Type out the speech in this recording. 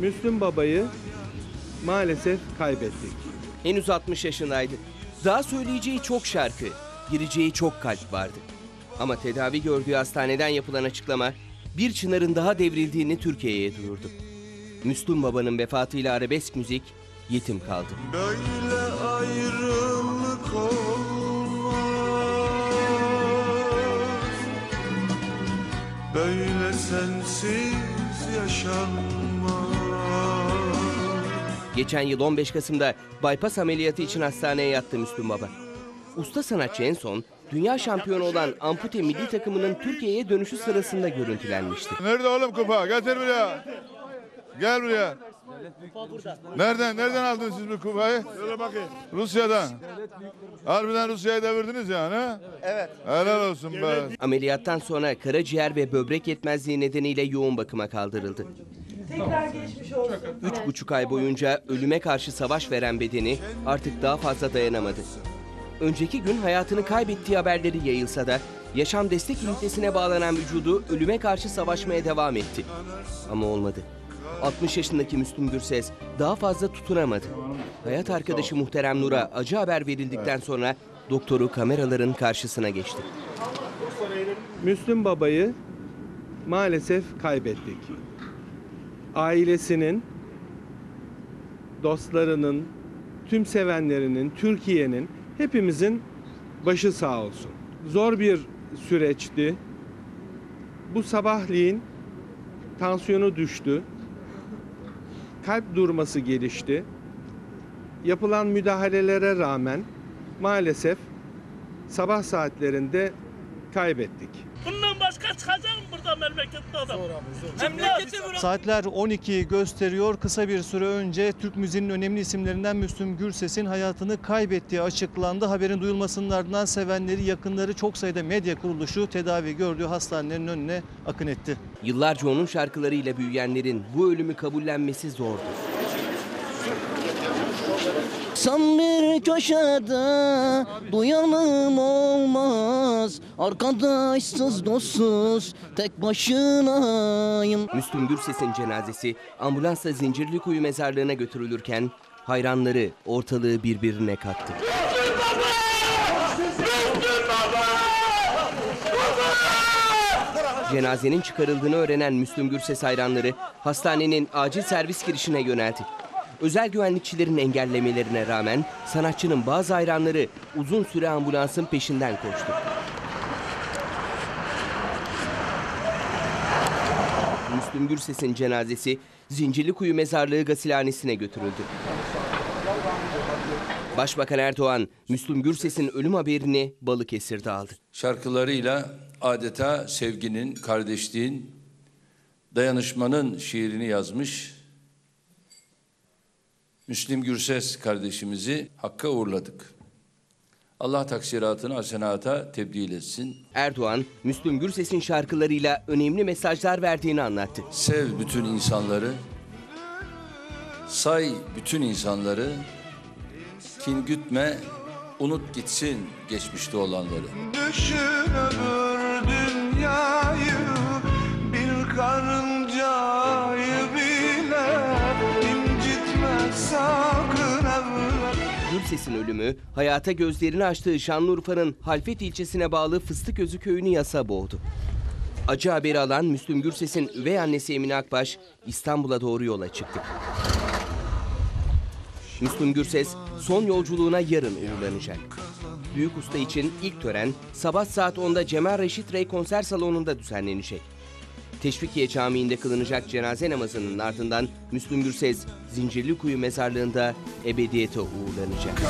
Müslüm Baba'yı maalesef kaybettik. Henüz 60 yaşındaydı. Daha söyleyeceği çok şarkı, gireceği çok kalp vardı. Ama tedavi gördüğü hastaneden yapılan açıklama bir çınarın daha devrildiğini Türkiye'ye duyurdu. Müslüm Baba'nın vefatıyla arabesk müzik yetim kaldı. Böyle ayrılık Böyle sensiz yaşanmaz Geçen yıl 15 Kasım'da bypass ameliyatı için hastaneye yattı Müslüm Baba. Usta sanatçı en son dünya şampiyonu olan ampute milli takımının Türkiye'ye dönüşü sırasında görüntülenmişti. Nerede oğlum kupa? Getir buraya. Gel buraya. Nereden nereden aldınız siz bu kupayı? Şöyle bakayım. Rusya'dan. Harbiden Rusya'ya devirdiniz yani ha? Evet. Helal olsun be. Ameliyattan sonra karaciğer ve böbrek yetmezliği nedeniyle yoğun bakıma kaldırıldı. Üç buçuk ay boyunca ölüme karşı savaş veren bedeni artık daha fazla dayanamadı. Önceki gün hayatını kaybettiği haberleri yayılsa da yaşam destek ünitesine bağlanan vücudu ölüme karşı savaşmaya devam etti. Ama olmadı. 60 yaşındaki Müslüm Gürses daha fazla tutunamadı. Hayat arkadaşı Muhterem Nur'a acı haber verildikten sonra doktoru kameraların karşısına geçti. Müslüm Baba'yı maalesef kaybettik. Ailesinin, dostlarının, tüm sevenlerinin, Türkiye'nin, hepimizin başı sağ olsun. Zor bir süreçti. Bu sabahleyin tansiyonu düştü. Kalp durması gelişti. Yapılan müdahalelere rağmen maalesef sabah saatlerinde kaybettik. Bundan başka çıkacak mı burada memlekette adam? Memleketi bırak. Saatler 12'yi gösteriyor. Kısa bir süre önce Türk müziğinin önemli isimlerinden Müslüm Gürses'in hayatını kaybettiği açıklandı. Haberin duyulmasının ardından sevenleri, yakınları çok sayıda medya kuruluşu tedavi gördüğü hastanelerin önüne akın etti. Yıllarca onun şarkılarıyla büyüyenlerin bu ölümü kabullenmesi zordu. Sen bir köşede duyanım olmaz Arkadaşsız dostsuz tek başınayım Müslüm Gürses'in cenazesi ambulansla Zincirlikuyu mezarlığına götürülürken hayranları ortalığı birbirine kattı. Cenazenin çıkarıldığını öğrenen Müslüm Gürses hayranları hastanenin acil servis girişine yöneldi. Özel güvenlikçilerin engellemelerine rağmen sanatçının bazı hayranları uzun süre ambulansın peşinden koştu. Müslüm Gürses'in cenazesi Zincirlikuyu Mezarlığı Gasilhanesi'ne götürüldü. Başbakan Erdoğan, Müslüm Gürses'in ölüm haberini Balıkesir'de aldı. şarkılarıyla adeta sevginin, kardeşliğin, dayanışmanın şiirini yazmış. Müslim Gürses kardeşimizi Hakk'a uğurladık. Allah taksiratını hasenata tebdil etsin. Erdoğan, Müslüm Gürses'in şarkılarıyla önemli mesajlar verdiğini anlattı. Sev bütün insanları, say bütün insanları, kin gütme, unut gitsin geçmişte olanları. Düşün öbür dünyayı evlat Gürses'in ölümü, hayata gözlerini açtığı Şanlıurfa'nın Halfet ilçesine bağlı Fıstıközü köyünü yasa boğdu. Acı haberi alan Müslüm Gürses'in üvey annesi Emine Akbaş İstanbul'a doğru yola çıktı. Müslüm Gürses son yolculuğuna yarın uğurlanacak. Büyük Usta için ilk tören sabah saat 10'da Cemal Reşit Rey konser salonunda düzenlenecek. Teşvikiye Camii'nde kılınacak cenaze namazının ardından Müslüm Gürses Zincirlikuyu mezarlığında ebediyete uğurlanacak.